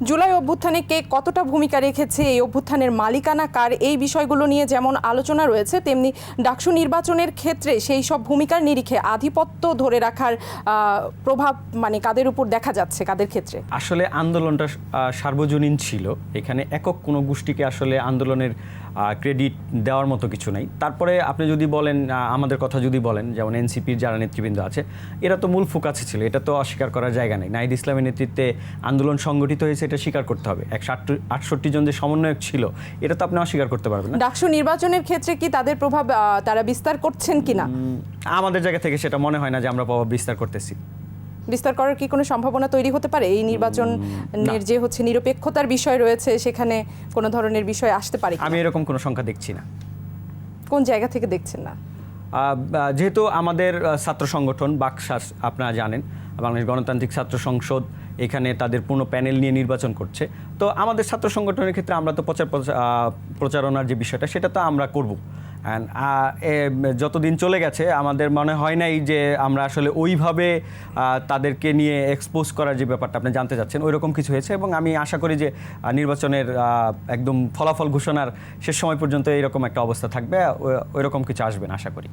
জুলাই অভ্যুত্থানে কে কতটা ভূমিকা রেখেছে, এই অভ্যুত্থানের মালিকানা কার, এই বিষয়গুলো নিয়ে যেমন আলোচনা রয়েছে, তেমনি ডাকসু নির্বাচনের ক্ষেত্রে সেই সব ভূমিকার নিরিখে আধিপত্য ধরে রাখার প্রভাব মানে কাদের উপর দেখা যাচ্ছে, কাদের ক্ষেত্রে? আসলে আন্দোলনটা সার্বজনীন ছিল। এখানে একক কোনো গোষ্ঠীকে আসলে আন্দোলনের ক্রেডিট দেওয়ার মতো কিছু নাই। তারপরে আপনি যদি বলেন আমাদের কথা যদি বলেন যেমন এনসিপির যারা নেতৃবৃন্দ আছে এরা তো মূল ফোকাসে ছিল এটা তো অস্বীকার করার জায়গা নেই। নাহিদ ইসলামের নেতৃত্বে আন্দোলন সংগঠিত হয়েছে এটা স্বীকার করতে হবে। একশো আটষট্টি জন যে সমন্বয়ক ছিল এটা তো আপনি অস্বীকার করতে পারবেন না। ডাকসু নির্বাচনের ক্ষেত্রে কি তাদের প্রভাব তারা বিস্তার করছেন কিনা? আমাদের জায়গা থেকে সেটা মনে হয় না যে আমরা প্রভাব বিস্তার করতেছি। বিস্তার করার কি কোনো সম্ভাবনা তৈরি হতে পারে? এই নির্বাচনের যে হচ্ছে নিরপেক্ষতার বিষয় রয়েছে সেখানে কোনো ধরনের বিষয় আসতে পারে আমি এরকম কোনো সংখ্যা দেখছি না। কোন জায়গা থেকে দেখছেন না? যেহেতু আমাদের ছাত্র সংগঠন বাকশাস আপনারা জানেন বাংলাদেশ গণতান্ত্রিক ছাত্র সংসদ এখানে তাদের পূর্ণ প্যানেল নিয়ে নির্বাচন করছে। তো আমাদের ছাত্র সংগঠনের ক্ষেত্রে আমরা তো প্রচার প্রচা- প্রচারণার যে বিষয়টা সেটা তো আমরা করব। যতদিন চলে গেছে, আমাদের মনে হয় নাই যে আমরা আসলে ওইভাবে তাদেরকে নিয়ে এক্সপোজ করার যে ব্যাপারটা আপনি জানতে চাচ্ছেন ওই রকম কিছু হয়েছে। এবং আমি আশা করি যে নির্বাচনের একদম ফলাফল ঘোষণার শেষ সময় পর্যন্ত এইরকম একটা অবস্থা থাকবে ওই রকম কিছু আসবে না, আশা করি।